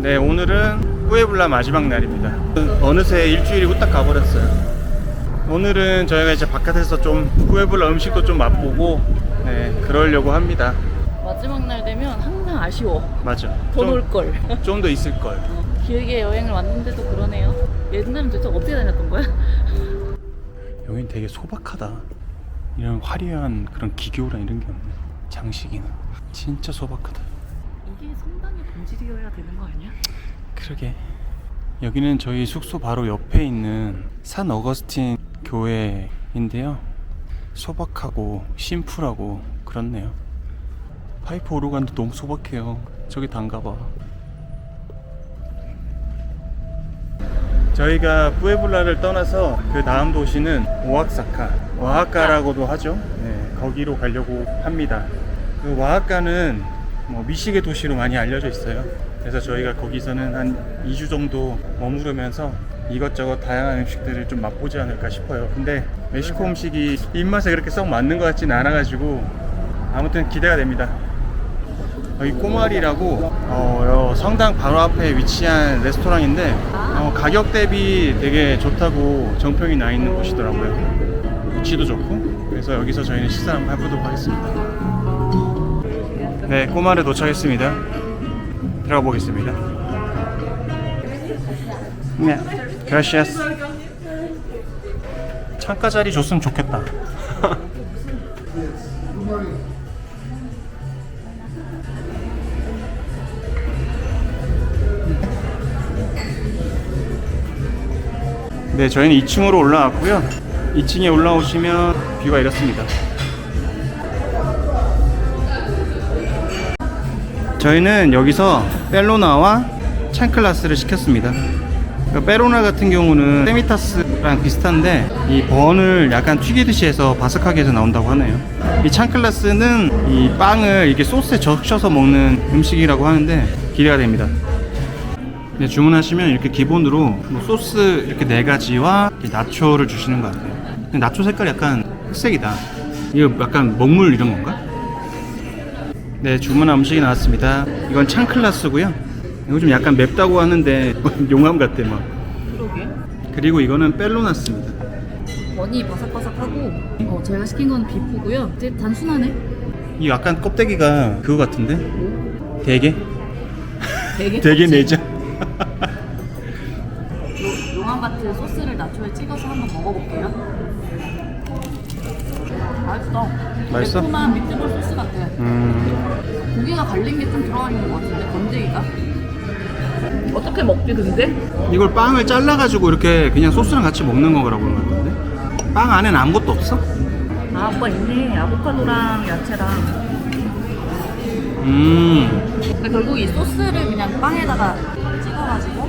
네, 오늘은 뿌에블라 마지막 날입니다. 어느새 일주일이 후딱 가버렸어요. 오늘은 저희가 이제 바깥에서 좀 뿌에블라 음식도 좀 맛보고 네, 그러려고 합니다. 마지막 날 되면 항상 아쉬워. 맞아. 더 놀 걸. 좀 더 있을 걸. 길게 여행을 왔는데도 그러네요. 옛날엔 도대체 어떻게 다녔던 거야? 여긴 되게 소박하다. 이런 화려한 그런 기교랑 이런 게 없네. 장식이나. 진짜 소박하다. 본질이어야 되는 거 아니야? 그러게. 여기는 저희 숙소 바로 옆에 있는 산 어거스틴 교회인데요. 소박하고 심플하고 그렇네요. 파이프 오르간도 너무 소박해요. 저기 단가봐. 저희가 뿌에블라를 떠나서 그 다음 도시는 오아사카, 오아카라고도 하죠. 네, 거기로 가려고 합니다. 그 오아카는 뭐 미식의 도시로 많이 알려져 있어요. 그래서 저희가 거기서는 한 2주 정도 머무르면서 이것저것 다양한 음식들을 좀 맛보지 않을까 싶어요. 근데 멕시코 음식이 입맛에 그렇게 썩 맞는 것 같지는 않아가지고 아무튼 기대가 됩니다. 여기 꼬마리라고 어, 성당 바로 앞에 위치한 레스토랑인데 어, 가격 대비 되게 좋다고 정평이 나 있는 곳이더라고요. 위치도 좋고 그래서 여기서 저희는 식사 한번 해보도록 하겠습니다. 네, 꼬마르 도착했습니다. 들어가 보겠습니다. 네, gracias. 창가 자리 줬으면 좋겠다. 네, 저희는 2층으로 올라왔고요. 2층에 올라오시면 뷰가 이렇습니다. 저희는 여기서 벨로나와 찬클라스를 시켰습니다. 그 베로나 같은 경우는 세미타스랑 비슷한데 이 번을 약간 튀기듯이 해서 바삭하게 해서 나온다고 하네요. 이 찬클라스는 이 빵을 이렇게 소스에 적셔서 먹는 음식이라고 하는데 기대가 됩니다. 네, 주문하시면 이렇게 기본으로 뭐 소스 이렇게 네 가지와 이렇게 나초를 주시는 것 같아요. 나초 색깔 약간 흑색이다. 이거 약간 먹물 이런 건가? 네, 주문한 음식이 나왔습니다. 이건 창클라스고요. 이거 좀 약간 맵다고 하는데 용암 같아 막. 그러게. 그리고 이거는 벨로나스입니다. 원이 바삭바삭하고 어, 저희가 시킨 건 비프고요. 되게 단순하네. 이 약간 껍데기가 그거 같은데? 대게? 되게 대게 껍질. 내장? 용암같은 소스를 나초에 찍어서 한번 먹어볼게요. 맛있어. 맛있어? 매콤한 미트볼 소스 같아. 음, 고기가 갈린 게 좀 들어가 있는 것 같은데 건더기가. 어떻게 먹지 근데? 이걸 빵을 잘라가지고 이렇게 그냥 소스랑 같이 먹는 거라고 그런 것 같은데? 빵 안에는 아무것도 없어? 아 오빠 있네. 아보카도랑 야채랑. 음, 그러니까 결국 이 소스를 그냥 빵에다가 찍어가지고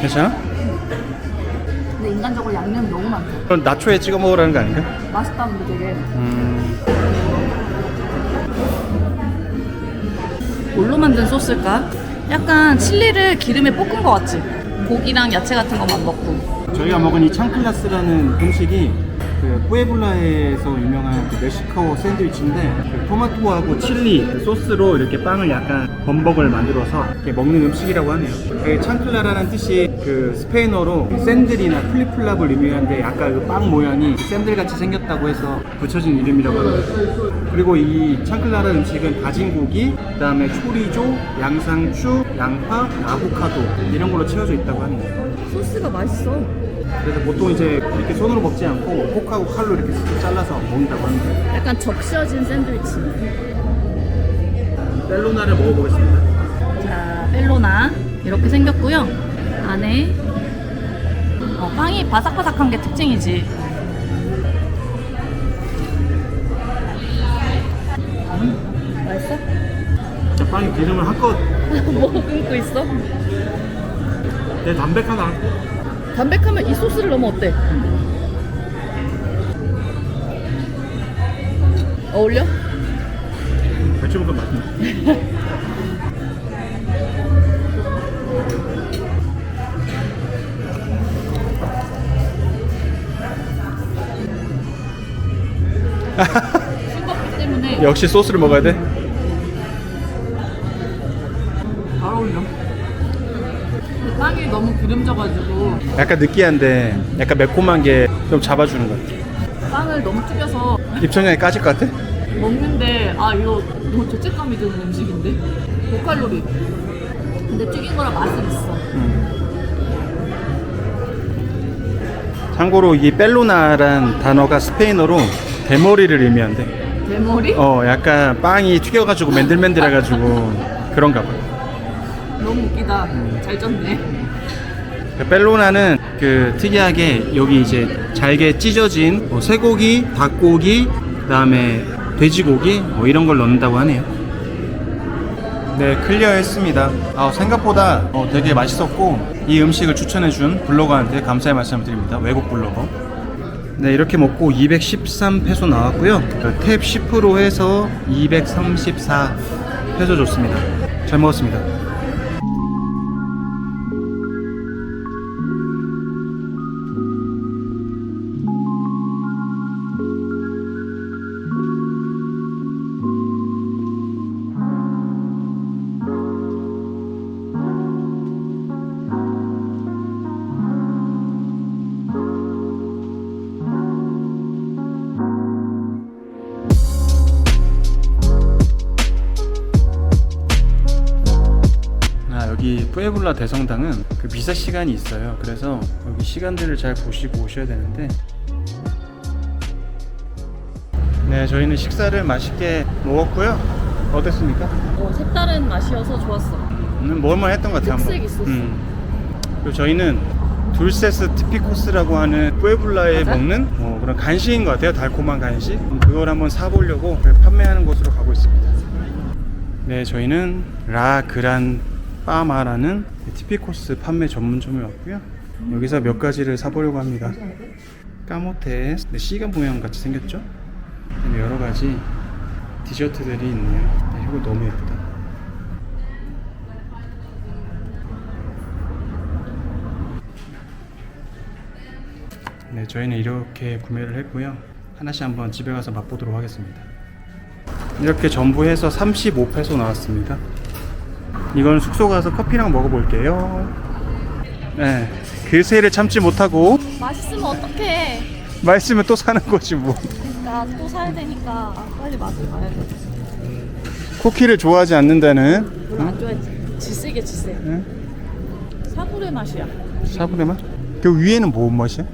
괜찮아? 근데 인간적으로 양념이 너무 많대. 그럼 나초에 찍어 먹으라는 거 아닌가? 맛있다는데 되게. 음, 뭘로 만든 소스일까? 약간 칠리를 기름에 볶은 것 같지? 고기랑 야채 같은 것만 넣고 저희가 먹은 이 창클라스라는 음식이 그 뿌에블라에서 유명한 그 멕시코 샌드위치인데 그 토마토하고 칠리 그 소스로 이렇게 빵을 약간 범벅을 만들어서 이렇게 먹는 음식이라고 하네요. 그 창클라라는 뜻이 그 스페인어로 샌들이나 플리플랍을 의미하는데 약간 그 빵 모양이 샌들 같이 생겼다고 해서 붙여진 이름이라고 합니다. 그리고 이 창클라라는 음식은 다진 고기, 그다음에 초리조, 양상추, 양파, 아보카도 이런 걸로 채워져 있다고 합니다. 소스가 맛있어 그래서 보통 이제 이렇게 손으로 먹지 않고 포크하고 칼로 이렇게 쓱 잘라서 먹는다고 합니다. 약간 적셔진 샌드위치 벨로나를 먹어보겠습니다. 자 벨로나 이렇게 생겼고요 안에 어, 빵이 바삭바삭한 게 특징이지 맛있어? 진짜 빵에 기름을 한껏 뭐 끊고 있어? 내 담백하다. 담백하면 이 소스를 넣으면 어때? 어울려? 같이 먹으면 맛있네. 싱겁기 때문에 역시 소스를 먹어야 돼. 약간 느끼한데 약간 매콤한 게 좀 잡아주는 것 같아. 빵을 너무 튀겨서 입천장에 까질 것 같아? 먹는데 아 이거 너무 죄책감이 드는 음식인데 고칼로리 근데 튀긴 거라 맛은 있어 참고로 이 벨로나란 단어가 스페인어로 대머리를 의미한대. 대머리? 어, 약간 빵이 튀겨가지고 맨들맨들해가지고 그런가 봐. 너무 웃기다 잘 쪘네 그 벨로나는 그 특이하게 여기 이제 잘게 찢어진 뭐 쇠고기, 닭고기, 그다음에 돼지고기 뭐 이런 걸 넣는다고 하네요. 네, 클리어했습니다. 아, 생각보다 어, 되게 맛있었고 이 음식을 추천해준 블로거한테 감사의 말씀을 드립니다. 외국 블로거. 네, 이렇게 먹고 213페소 나왔고요. 그탭10% 해서 234페소 줬습니다. 잘 먹었습니다. 여기 뿌에블라 대성당은 그 미사 시간이 있어요. 그래서 여기 시간들을 잘 보시고 오셔야 되는데. 네, 저희는 식사를 맛있게 먹었고요. 어땠습니까? 어, 색다른 맛이어서 좋았어 음, 먹을만 했던 것 같아요. 특색 있었어. 그리고 저희는 둘세스 티피코스라고 하는 뿌에블라에 맞아? 먹는 어, 그런 간식인 것 같아요. 달콤한 간식. 음, 그걸 한번 사보려고 판매하는 곳으로 가고 있습니다. 네, 저희는 라 그란 빠마라는 티피코스 판매 전문점에 왔고요. 여기서 몇 가지를 사보려고 합니다. 까모테 네, 시간 모양 같이 생겼죠? 여러 가지 디저트들이 있네요. 네, 이거 너무 예쁘다. 네, 저희는 이렇게 구매를 했고요. 하나씩 한번 집에 가서 맛보도록 하겠습니다. 이렇게 전부 해서 35페소 나왔습니다. 이건 숙소 가서 커피랑 먹어볼게요. 네, 그 세를 참지 못하고 맛있으면 어떡해 맛있으면 또 사는 거지 뭐. 나또 사야 되니까 빨리 맛을 봐야 돼 쿠키를 좋아하지 않는다는 별로 안 좋아했지 지세게 지세 응? 사불의 맛이야 사브레 맛? 그 위에는 뭔 맛이야?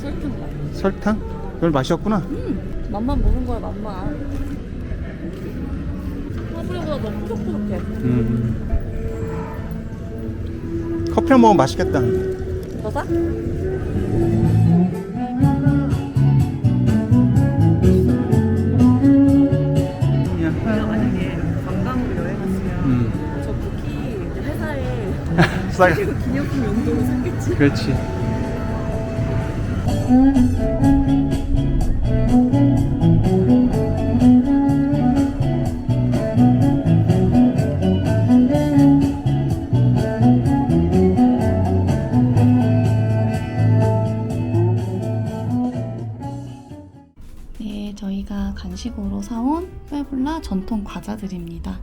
설탕 맛 설탕? 별 맛이 없구나. 음, 맛만 보는 거야 맛만 사불보다 너무 푸석푸석해 음. 커피랑 먹으면 맛있겠다. 더 사? 내가 만약에 관광으로 여행 왔으면 음. 저 쿠키 이제 회사에 싸게. 기념품 용도로 샀겠지 그렇지. 저희가 간식으로 사온 빼블라 전통 과자들입니다.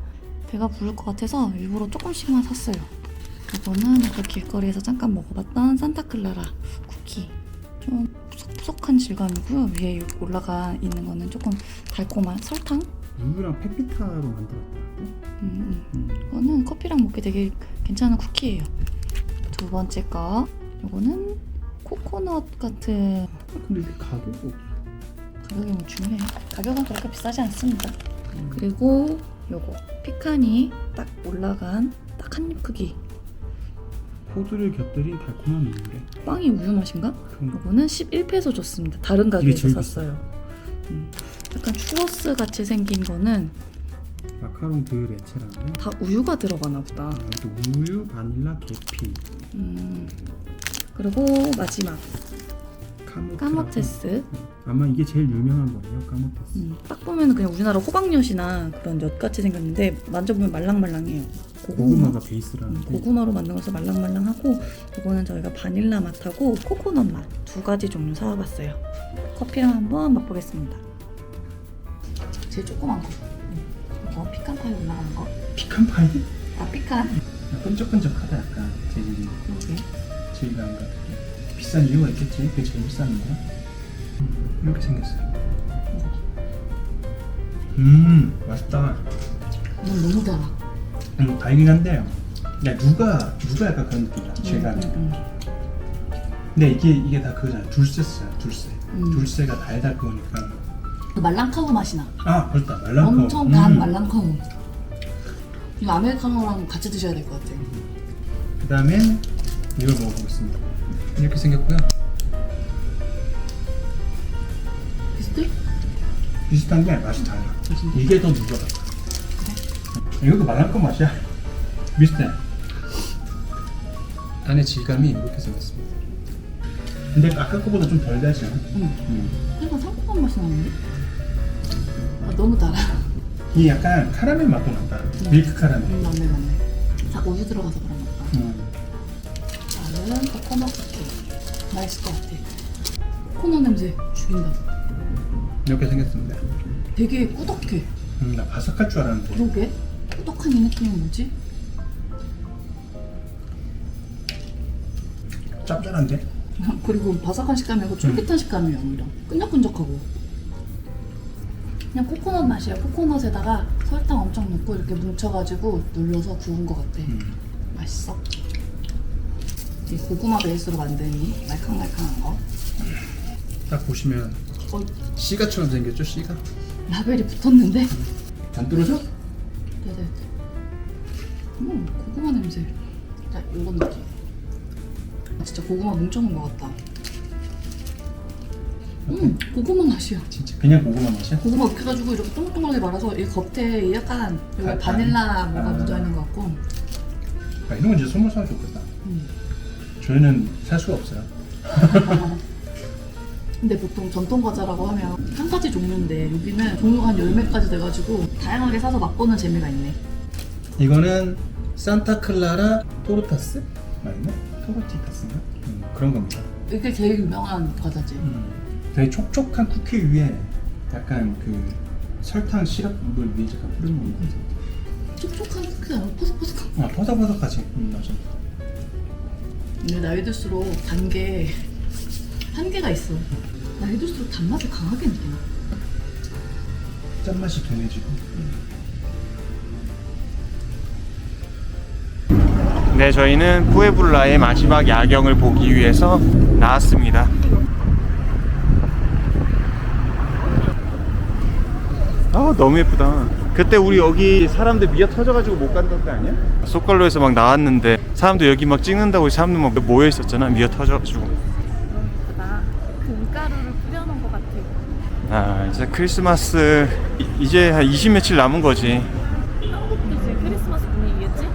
배가 부를 것 같아서 일부러 조금씩만 샀어요. 이거는 그 길거리에서 잠깐 먹어봤던 산타클라라 쿠키. 좀 푸석푸석한 질감이고요. 위에 올라가 있는 거는 조금 달콤한 설탕? 우유랑 페피타로 만들었다. 음, 음. 이거는 커피랑 먹기 되게 괜찮은 쿠키예요. 두 번째 거. 이거는 코코넛 같은 근데 이게 가격이 없어. 가격이 뭐 중요해. 가격은 그렇게 비싸지 않습니다. 그리고 요거 피칸이 딱 올라간 딱 한 입 크기. 포도를 곁들인 달콤한 우유래. 빵이 우유 맛인가? 그런가? 요거는 11페소 줬습니다. 다른 제일 샀어요. 음. 약간 추러스 같이 생긴 거는 마카롱 드 레체라고요. 다 우유가 들어가나 보다. 아, 우유, 바닐라, 계피, 음. 그리고 마지막 카모테. 까모테스. 아마 이게 제일 유명한 거예요, 까모테스. 음, 딱 보면 그냥 우리나라 호박엿이나 그런 엿 같이 생겼는데 만져보면 말랑말랑해요. 고구마. 고구마가 음, 베이스라는데 고구마로 만든 거서 말랑말랑하고 이거는 저희가 바닐라 맛하고 코코넛 맛 두 가지 종류 사와봤어요. 커피랑 한번 맛보겠습니다. 제일 조그만 거. 이거 피칸 파이 올라가는 거. 피칸 파이? 아 피칸. 끈적끈적하다 약간 재질이. 질감 같은 게 비싼 이유가 있겠지? 그게 제일 비싼 음, 이렇게 생겼어요. 음 맛있다. 넌 너무 달아. 음 달긴 한데 야 누가 누가 약간 그런 느낌이야 질감 음, 음, 근데 이게 이게 다 그거잖아. 둘세스야 둘세. 음. 둘세가 달달 그거니까. 그 말랑카우 맛이 나. 아 그렇다. 말랑코 엄청 단 음. 말랑카우. 이거 아메리카노랑 같이 드셔야 될 것 같아. 그 다음에 이걸 먹어보겠습니다 이렇게 생겼고요 비슷해? 비슷한 게 맛이 달라 진짜? 이게 더 누가 같아 이것도 말랑코 맛이야 비슷해 안에 질감이 이렇게 생겼습니다 근데 아까 거보다 좀 덜 달지 않아? 응. 음. 약간 상큼한 맛이 나는데? 아, 너무 달아. 이 약간 카라멜 맛도 난다 밀크 카라멜 음, 맞네, 맞네. 다 우유 들어가서 그런 것 같다. 음. 나는 코코넛 쿠키. 맛있을 것 같아. 코코넛 냄새 죽인다. 이렇게 생겼습니다 되게 꾸덕해. 음, 나 바삭할 줄 알았는데 그러게? 꾸덕한 이 느낌은 뭐지? 짭짤한데? 그리고 바삭한 식감이 아니고 쫄깃한 식감이에요 오히려 끈적끈적하고 그냥 코코넛 맛이에요 코코넛에다가 설탕 엄청 넣고 이렇게 뭉쳐가지고 눌러서 구운 것 같아 음. 맛있어 이 고구마 베이스로 만든 이 말캉말캉한 거. 딱 보시면 어, 씨가처럼 생겼죠 씨가? 라벨이 붙었는데? 안 떨어져? 네네. 음 고구마 냄새. 자 이런 느낌 아, 진짜 고구마 뭉쳐놓은 것 같다. 음 고구마 맛이야. 진짜 그냥 고구마 맛이야? 고구마 이렇게 해가지고 이렇게 동글동글하게 말아서 이 겉에 약간 여기 아, 바닐라 뭐가 아. 묻어있는 것 같고. 아, 이런 건 진짜 선물 사면 좋겠다. 음. 저희는 살 수가 없어요. 근데 보통 전통 과자라고 하면 한 가지 종류인데 여기는 종류가 한 열매까지 돼가지고 다양하게 사서 맛보는 재미가 있네. 이거는 산타클라라 토르타스? 맞나? 토르티타스인가? 음, 그런 겁니다. 이게 제일 유명한 과자지. 음, 되게 촉촉한 쿠키 위에 약간 그 설탕 시럽을 위에 잠깐 뿌려놓은 것 같아 촉촉한 쿠키가 아니라 포석포석한 아 퍼석퍼석하지. 음, 맞아 근데 나이 들수록 단 게 한계가 있어. 나이 들수록 단맛을 강하게 느끼나 짠맛이 둔해지고. 네 저희는 푸에블라의 마지막 야경을 보기 위해서 나왔습니다. 아 너무 예쁘다 그때 우리 여기 사람들 미어 터져가지고 못 간다는 거 아니야? 속갈로에서 막 나왔는데 사람들 여기 막 찍는다고 사람들 막 모여 있었잖아 미어 터져가지고 예쁘다. 금가루를 뿌려놓은 것 같아. 아 이제 크리스마스 이- 이제 한 20 며칠 남은 거지 한국도 이제 크리스마스 분위기겠지?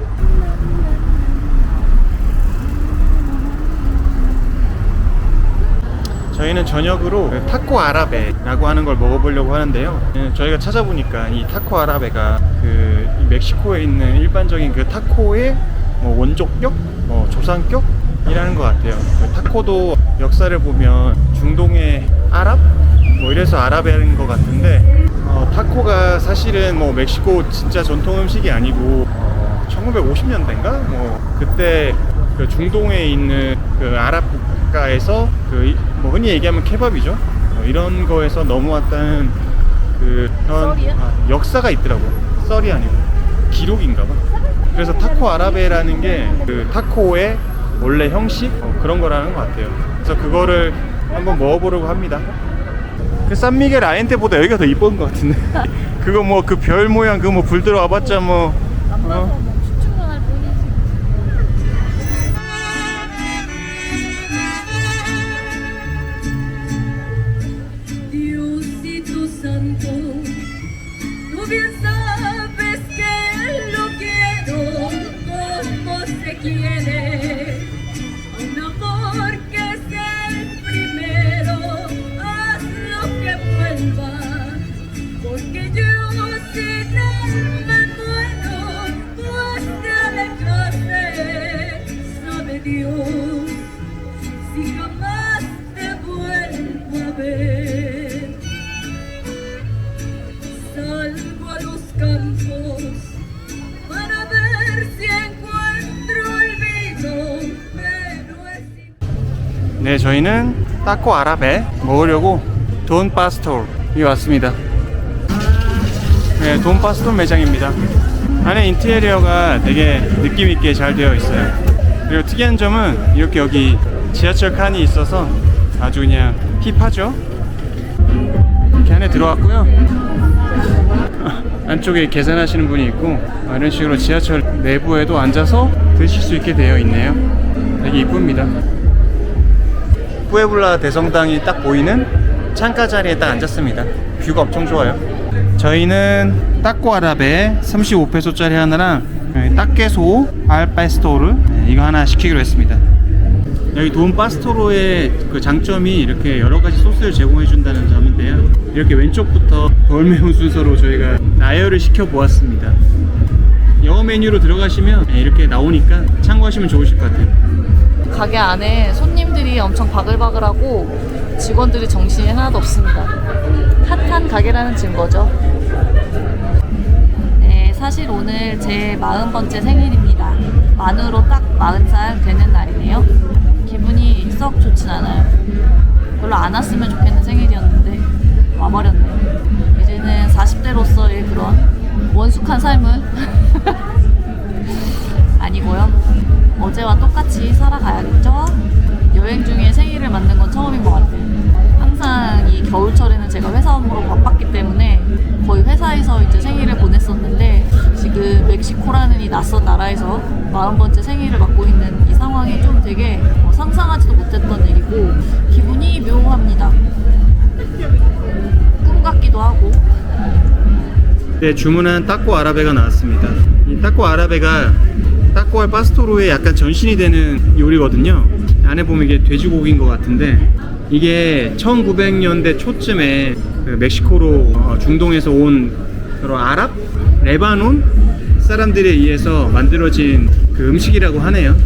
저희는 저녁으로 그 타코 아라베라고 하는 걸 먹어보려고 하는데요. 예, 저희가 찾아보니까 이 타코 아라베가 그이 멕시코에 있는 일반적인 그 타코의 뭐 원조격, 뭐 조상격 이라는 것 같아요. 그 타코도 역사를 보면 중동의 아랍, 뭐 이래서 아라베인 것 같은데 어, 타코가 사실은 뭐 멕시코 진짜 전통 음식이 아니고 어, 1950년대인가 뭐 그때 그 중동에 있는 그 아랍 국가에서 그 뭐 흔히 얘기하면 케밥이죠. 어, 이런 거에서 넘어왔다는 그 그런? 아, 역사가 있더라고. 썰이 아니고 기록인가 봐. 그래서 타코 아라베라는 게 그 타코의 원래 형식 어, 그런 거라는 것 같아요. 그래서 그거를 한번 먹어보려고 합니다. 그 산미겔 아엔테보다 여기가 더 이쁜 것 같은데. 그거 뭐 그 별 모양 그거 뭐불 들어와봤자 뭐. 어. 저희는 타코 아랍에 먹으려고 돈 파스토르에 왔습니다. 네, 돈 파스토르 매장입니다. 안에 인테리어가 되게 느낌 있게 잘 되어 있어요. 그리고 특이한 점은 이렇게 여기 지하철 칸이 있어서 아주 그냥 힙하죠. 이렇게 안에 들어왔고요. 안쪽에 계산하시는 분이 있고 아, 이런 식으로 지하철 내부에도 앉아서 드실 수 있게 되어 있네요. 되게 이쁩니다. 뿌에블라 대성당이 딱 보이는 창가 자리에 딱 앉았습니다. 뷰가 엄청 좋아요. 저희는 따꼬 아랍에 35페소짜리 하나랑 네, 따깨소 알파스토르 네, 이거 하나 시키기로 했습니다. 여기 돈 파스토로의 그 장점이 이렇게 여러 가지 소스를 제공해 준다는 점인데요. 이렇게 왼쪽부터 덜 매운 순서로 저희가 나열을 시켜 보았습니다. 영어 메뉴로 들어가시면 네, 이렇게 나오니까 참고하시면 좋으실 것 같아요. 가게 안에 손님 들이 엄청 바글바글하고 직원들이 정신이 하나도 없습니다. 핫한 가게라는 증거죠. 네, 사실 오늘 제 40번째 생일입니다. 만으로 딱 40살 되는 날이네요. 기분이 썩 좋진 않아요. 별로 안 왔으면 좋겠는 생일이었는데 와버렸네. 이제는 40대로서의 그런 원숙한 삶을 아니고요. 어제와 똑같이 살아가야겠죠? 여행 중에 생일을 맞는 건 처음인 것 같아요. 항상 이 겨울철에는 제가 회사 업무로 바빴기 때문에 거의 회사에서 이제 생일을 보냈었는데 지금 멕시코라는 이 낯선 나라에서 40번째 생일을 맞고 있는 이 상황이 좀 되게 어, 상상하지도 못했던 일이고 기분이 묘합니다. 꿈 같기도 하고 네, 주문한 타코 아라베가 나왔습니다. 이 타코 아라베가 타코 알 파스토로의 약간 전신이 되는 요리거든요. 안에 보면 이게 돼지고기인 것 같은데 이게 1900년대 초쯤에 그 멕시코로 어, 중동에서 온 그런 아랍, 레바논? 사람들에 의해서 만들어진 그 음식이라고 하네요.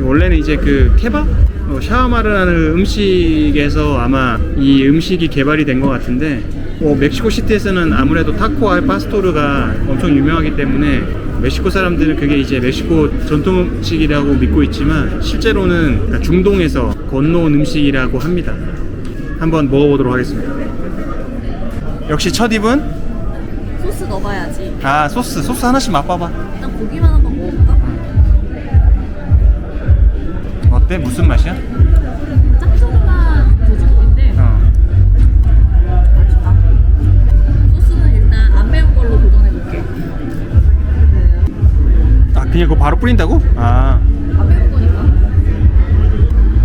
원래는 이제 그 케밥, 어, 샤와마르라는 음식에서 아마 이 음식이 개발이 된 것 같은데 어, 멕시코 시티에서는 아무래도 타코 알 파스토르가 엄청 유명하기 때문에 멕시코 사람들은 그게 이제 멕시코 전통 음식이라고 믿고 있지만 실제로는 그러니까 중동에서 건너온 음식이라고 합니다. 한번 먹어보도록 하겠습니다. 역시 첫 입은 소스 넣어봐야지. 아 소스 소스 하나씩 맛봐봐. 일단 고기만 한번 먹어볼까? 어때? 무슨 맛이야? 그냥 그거 바로 뿌린다고? 아안 매운 거니까.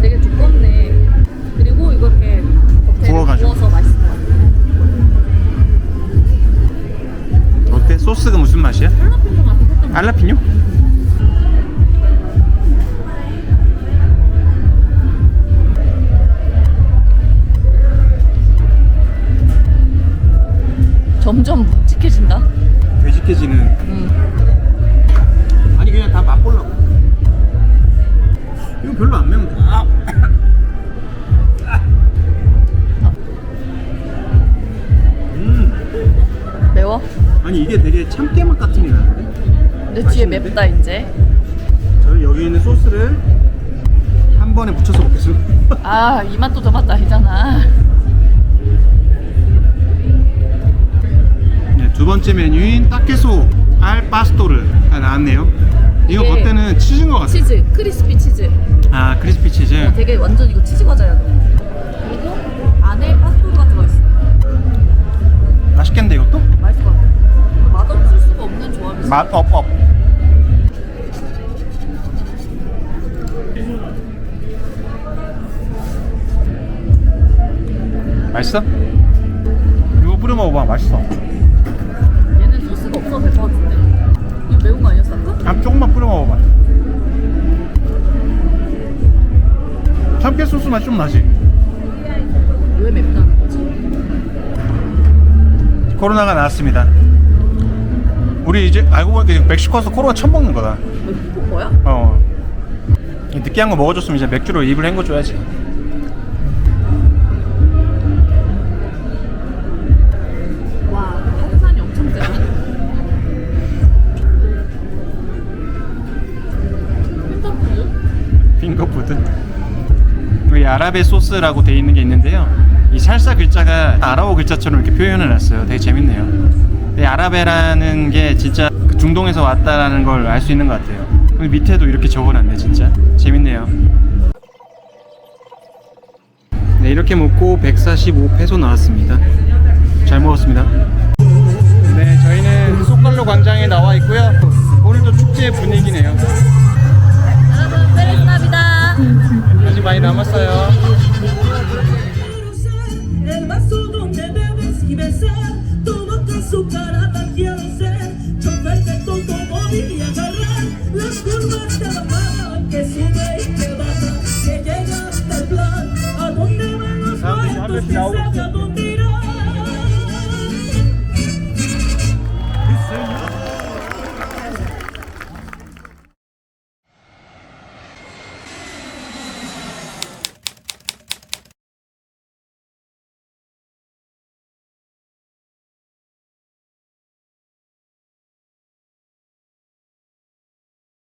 되게 두껍네. 그리고 이거 이렇게 겉에 구워가지고. 구워서 맛있어. 어때? 소스가 무슨 맛이야? 할라피뇨 살짝 알라피뇨? 아니 이게 되게 참깨 맛 같은 게 나는데 근데 뒤에 맛있는데? 맵다 이제. 저는 여기 있는 소스를 한 번에 묻혀서 먹겠습니다 아, 이 맛도 저 맛도 아니잖아. 네, 두 번째 메뉴인 따케소 알 파스토르가 나왔네요 이거 이게 겉에는 치즈인 것 같아요 치즈, 크리스피 치즈. 아 크리스피 치즈 어, 되게 완전 이거 치즈 과자야. 그리고 안에 파스토가 들어있어. 맛있겠는데 이것도? 맛 업업 맛있어? 이거 뿌려 먹어봐 맛있어 얘는 소스가 없어도 될 것 같은데. 이거 매운 거 아니었어 아까? 아 조금만 뿌려 먹어봐 참깨 소스 맛 좀 나지 왜 맵다는 거지? 코로나가 나왔습니다 우리 이제 알고 보니까 멕시코 와서 코로나 처음 먹는 거다 멕시코 거야? 어 이 느끼한 거 먹어줬으면 이제 맥주로 입을 헹궈줘야지 와, 탄산이 엄청 세다. 펜타푸드? 핑거푸드 아라베 소스라고 돼 있는 게 있는데요. 이 살사 글자가 아라오 글자처럼 이렇게 표현을 놨어요. 되게 재밌네요. 네, 아라베라는 게 진짜 그 중동에서 왔다라는 걸 알 수 있는 것 같아요. 밑에도 이렇게 적어놨네 진짜 재밌네요. 네 이렇게 먹고 145패소 나왔습니다. 잘 먹었습니다. 네 저희는 소칼로 광장에 나와 있고요. 오늘도 축제 분위기네요. 여러분 페리스나비다. 아직 많이 남았어요.